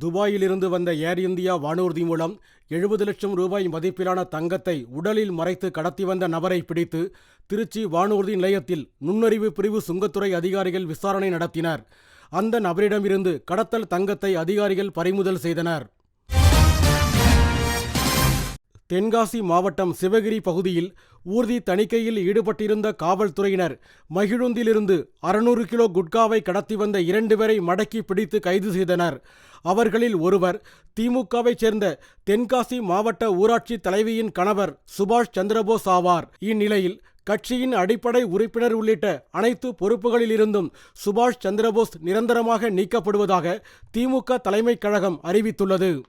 துபாயிலிருந்து வந்த ஏர் இந்தியா வானூர்தி மூலம் எழுபது லட்சம் ரூபாய் மதிப்பிலான தங்கத்தை உடலில் மறைத்து கடத்தி வந்த நபரை பிடித்து திருச்சி வானூர்தி நிலையத்தில் நுண்ணறிவு பிரிவு சுங்கத்துறை அதிகாரிகள் விசாரணை நடத்தினர். அந்த நபரிடமிருந்து கடத்தல் தங்கத்தை அதிகாரிகள் பறிமுதல் செய்தனர். தென்காசி மாவட்டம் சிவகிரி பகுதியில் ஊர்தி தணிக்கையில் ஈடுபட்டிருந்த காவல்துறையினர் மகிழுந்திலிருந்து அறுநூறு கிலோ குட்காவை கடத்தி வந்த இரண்டு பேரை மடக்கி பிடித்து கைது செய்தனர். அவர்களில் ஒருவர் திமுகவைச் சேர்ந்த தென்காசி மாவட்ட ஊராட்சி தலைவியின் கணவர் சுபாஷ் சந்திரபோஸ் ஆவார். இந்நிலையில் கட்சியின் அடிப்படை உறுப்பினர் உள்ளிட்ட அனைத்து பொறுப்புகளிலிருந்தும் சுபாஷ் சந்திரபோஸ் நிரந்தரமாக நீக்கப்படுவதாக திமுக தலைமைக் கழகம் அறிவித்துள்ளது.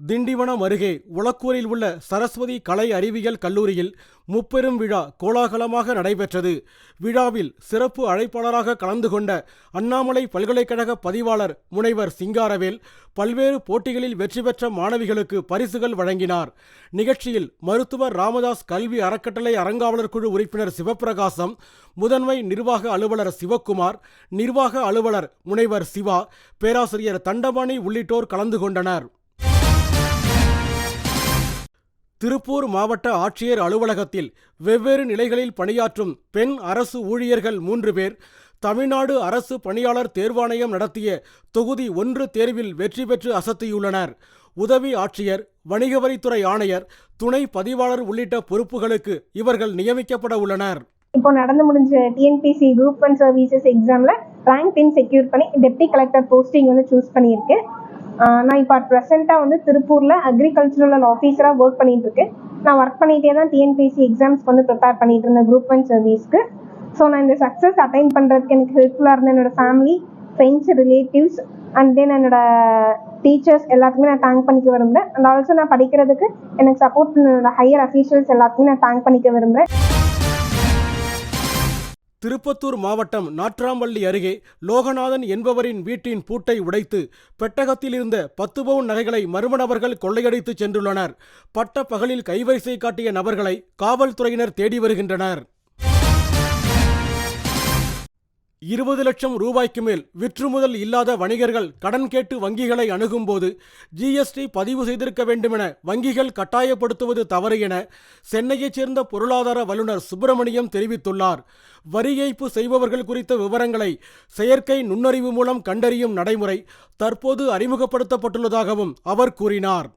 திண்டிவனம் அருகே உளக்கூரில் உள்ள சரஸ்வதி கலை அறிவியல் கல்லூரியில் முப்பெரும் விழா கோலாகலமாக நடைபெற்றது. விழாவில் சிறப்பு அழைப்பாளராக கலந்து கொண்ட அண்ணாமலை பல்கலைக்கழக பதிவாளர் முனைவர் சிங்காரவேல் பல்வேறு போட்டிகளில் வெற்றி பெற்ற மாணவிகளுக்கு பரிசுகள் வழங்கினார். நிகழ்ச்சியில் மருத்துவர் ராமதாஸ் கல்வி அறக்கட்டளை அறங்காவலர் குழு உறுப்பினர் சிவப்பிரகாசம் முதன்மை நிர்வாக அலுவலர் சிவக்குமார் நிர்வாக அலுவலர் முனைவர் சிவா பேராசிரியர் தண்டபாணி உள்ளிட்டோர் கலந்து கொண்டனர். திருப்பூர் மாவட்ட ஆட்சியர் அலுவலகத்தில் வெவ்வேறு நிலைகளில் பணியாற்றும் பெண் அரசு ஊழியர்கள் மூன்று பேர் தமிழ்நாடு அரசு பணியாளர் தேர்வாணையம் நடத்திய தொகுதி ஒன்று தேர்வில் வெற்றி பெற்று அசத்தியுள்ளனர். உதவி ஆட்சியர் வணிக வரித்துறை ஆணையர் துணை பதிவாளர் உள்ளிட்ட பொறுப்புகளுக்கு இவர்கள் நியமிக்கப்பட உள்ளனர். இப்போ நடந்து முடிஞ்ச டிஎன்பிசி குரூப் ஒன் சர்வீசஸ் எக்ஸாமில் ரேங்க் டென் செக்யூர் பண்ணி டெப்டி கலெக்டர் போஸ்டிங் வந்து சூஸ் பண்ணியிருக்கேன் நான் இப்போ ப்ரெசென்ட்டாக வந்து திருப்பூரில் அக்ரிகல்ச்சுரல் ஆஃபீஸராக ஒர்க் பண்ணிட்டு இருக்கேன் நான் ஒர்க் பண்ணிகிட்டே தான் டிஎன்பிஎஸ்சி எக்ஸாம்ஸ்க்கு வந்து ப்ரிப்பேர் பண்ணிட்டு இருந்தேன் குரூப் ஒன் சர்வீஸ்க்கு ஸோ நான் இந்த சக்ஸஸ் அட்டைன் பண்ணுறதுக்கு எனக்கு ஹெல்ப்ஃபுல்லாக இருந்த என்னோட family friends relatives and then என்னோட டீச்சர்ஸ் எல்லாத்துக்குமே நான் தேங்க் பண்ணிக்க விரும்புகிறேன் அண்ட் ஆல்சோ நான் படிக்கிறதுக்கு எனக்கு சப்போர்ட் பண்ண என்னோட ஹையர் அஃபீஷியல்ஸ் எல்லாத்துக்குமே நான் தேங்க் பண்ணிக்க விரும்புகிறேன் திருப்பத்தூர் மாவட்டம் நாற்றாம்பள்ளி அருகே லோகநாதன் என்பவரின் வீட்டின் பூட்டை உடைத்து பெட்டகத்தில் இருந்த பத்து பவுன் நகைகளை மர்ம நபர்கள் கொள்ளையடித்து சென்றுள்ளனர். பட்ட பகலில் கைவரிசை காட்டிய நபர்களை காவல்துறையினர் தேடி வருகின்றனர். இருபது லட்சம் ரூபாய்க்கு மேல் விற்றுமுதல் இல்லாத வணிகர்கள் கடன் கேட்டு வங்கிகளை அணுகும்போது ஜிஎஸ்டி பதிவு செய்திருக்க வேண்டுமென வங்கிகள் கட்டாயப்படுத்துவது தவறு என சென்னையைச் சேர்ந்த பொருளாதார வல்லுநர் சுப்பிரமணியம் தெரிவித்துள்ளார். வரி ஏய்ப்பு செய்பவர்கள் குறித்த விவரங்களை செயற்கை நுண்ணறிவு மூலம் கண்டறியும் நடைமுறை தற்போது அறிமுகப்படுத்தப்பட்டுள்ளதாகவும் அவர் கூறினார்.